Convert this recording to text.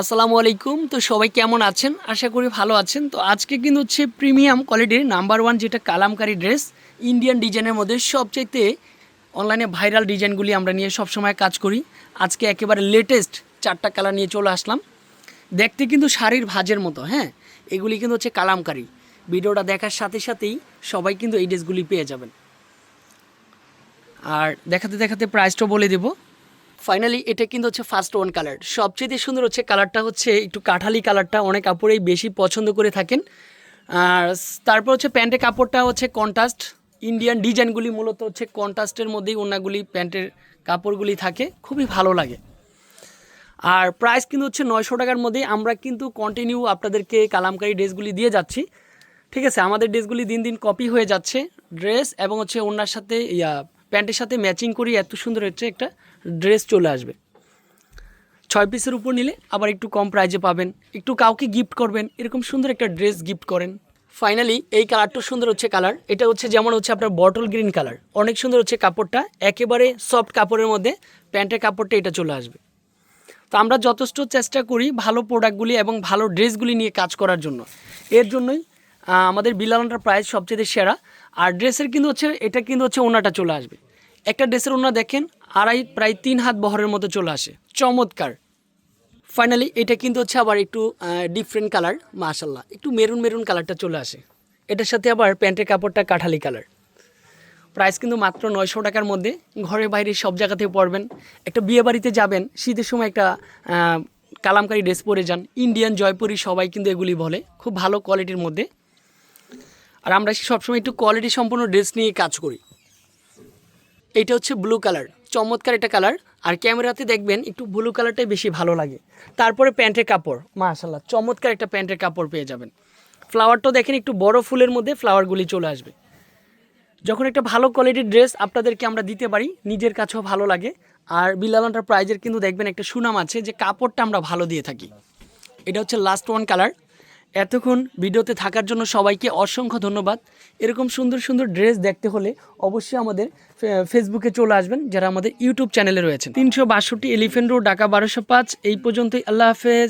আসসালামু আলাইকুম। তো সবাই কেমন আছেন? আশা করি ভালো আছেন। তো আজকে কিন্তু হচ্ছে প্রিমিয়াম কোয়ালিটির নাম্বার ওয়ান যেটা কালামকারি ড্রেস, ইন্ডিয়ান ডিজাইনের মধ্যে সবচাইতে অনলাইনে ভাইরাল ডিজাইনগুলি আমরা নিয়ে সবসময় কাজ করি। আজকে একেবারে লেটেস্ট চারটা কালার নিয়ে চলে আসলাম। দেখতে কিন্তু শাড়ির ভাজের মতো হ্যাঁ? এগুলি কিন্তু হচ্ছে কালামকারি। ভিডিওটা দেখার সাথে সাথেই সবাই কিন্তু এই ড্রেসগুলি পেয়ে যাবেন। আর দেখাতে দেখাতে প্রাইসটা বলে দেবো। ফাইনালি এটা কিন্তু হচ্ছে ফার্স্ট ওয়ান কালার সবচেয়ে সুন্দর হচ্ছে কালারটা হচ্ছে একটু কাঠালি কালারটা অনেক কাপড়েই বেশি পছন্দ করে থাকেন। আর তারপর হচ্ছে প্যান্টের কাপড়টা হচ্ছে কন্ট্রাস্ট ইন্ডিয়ান ডিজাইনগুলি মূলত হচ্ছে কন্ট্রাস্টের মধ্যেই ওনাগুলি প্যান্টের কাপড়গুলি থাকে, খুবই ভালো লাগে। আর প্রাইস কিন্তু হচ্ছে নয়শো টাকার মধ্যেই আমরা কিন্তু কন্টিনিউ আপনাদেরকে কালামকারি ড্রেসগুলি দিয়ে যাচ্ছি। ঠিক আছে, আমাদের ড্রেসগুলি দিন দিন কপি হয়ে যাচ্ছে। ড্রেস এবং হচ্ছে ওনার সাথে, ইয়া, প্যান্টের সাথে ম্যাচিং করি এত সুন্দর হচ্ছে একটা ড্রেস চলে আসবে। ছয় পিসের উপর নিলে আবার একটু কম প্রাইজে পাবেন, একটু কাউকে গিফট করবেন, এরকম সুন্দর একটা ড্রেস গিফট করেন। ফাইনালি এই কালারটা সুন্দর হচ্ছে কালার এটা হচ্ছে যেমন হচ্ছে আপনার বটল গ্রিন কালার অনেক সুন্দর হচ্ছে কাপড়টা, একেবারে সফট কাপড়ের মধ্যে প্যান্টের কাপড়টা এটা চলে আসবে। তো আমরা যথেষ্ট চেষ্টা করি ভালো প্রোডাক্টগুলি এবং ভালো ড্রেসগুলি নিয়ে কাজ করার জন্য। এর জন্যই আমাদের বিলালনটার প্রাইস সবচেয়ে সেরা, আর ড্রেসের কিন্তু হচ্ছে, এটা কিন্তু হচ্ছে ওনাটা চলে আসবে। একটা ড্রেসের ওনা দেখেন আড়াই, প্রায় তিন হাত বহরের মতো চলে আসে। চমৎকার। ফাইনালি এটা কিন্তু হচ্ছে আবার একটু ডিফারেন্ট কালার মাশাল্লাহ একটু মেরুন মেরুন কালারটা চলে আসে। এটার সাথে আবার প্যান্টের কাপড়টা কাঠালি কালার প্রাইস কিন্তু মাত্র নয়শো টাকার মধ্যে। ঘরে বাইরে সব জায়গাতে পরবেন। একটা বিয়ে বাড়িতে যাবেন, শীতের সময় একটা কালামকারি ড্রেস পরে যান। ইন্ডিয়ান জয়পুরি সবাই কিন্তু এগুলি বলে। খুব ভালো কোয়ালিটির মধ্যে। আর আমরা সবসময় একটু কোয়ালিটি সম্পন্ন ড্রেস নিয়ে কাজ করি। এইটা হচ্ছে ব্লু কালার চমৎকার একটা কালার। আর ক্যামেরাতে দেখবেন একটু ব্লু কালারটাই বেশি ভালো লাগে। তারপরে প্যান্টের কাপড় মাশাল্লাহ চমৎকার একটা প্যান্টের কাপড় পেয়ে যাবেন। ফ্লাওয়ারটাও দেখেন একটু বড় ফুলের মধ্যে ফ্লাওয়ারগুলি চলে আসবে। যখন একটা ভালো কোয়ালিটির ড্রেস আপনাদেরকে আমরা দিতে পারি, নিজের কাছেও ভালো লাগে। আর বিলালান্টার প্রাইজের কিন্তু দেখবেন একটা সুনাম আছে যে কাপড়টা আমরা ভালো দিয়ে থাকি। এটা হচ্ছে লাস্ট ওয়ান কালার এতক্ষণ ভিডিওতে থাকার জন্য সবাইকে অসংখ্য ধন্যবাদ। এরকম সুন্দর সুন্দর ড্রেস দেখতে হলে অবশ্যই আমাদের ফেসবুকে চলে আসবেন, যারা আমাদের ইউটিউব চ্যানেলে রয়েছে তিনশো বাষট্টি এলিফেন্ট রোড, ঢাকা বারোশো পাঁচ। এই পর্যন্তই, আল্লাহ হাফেজ।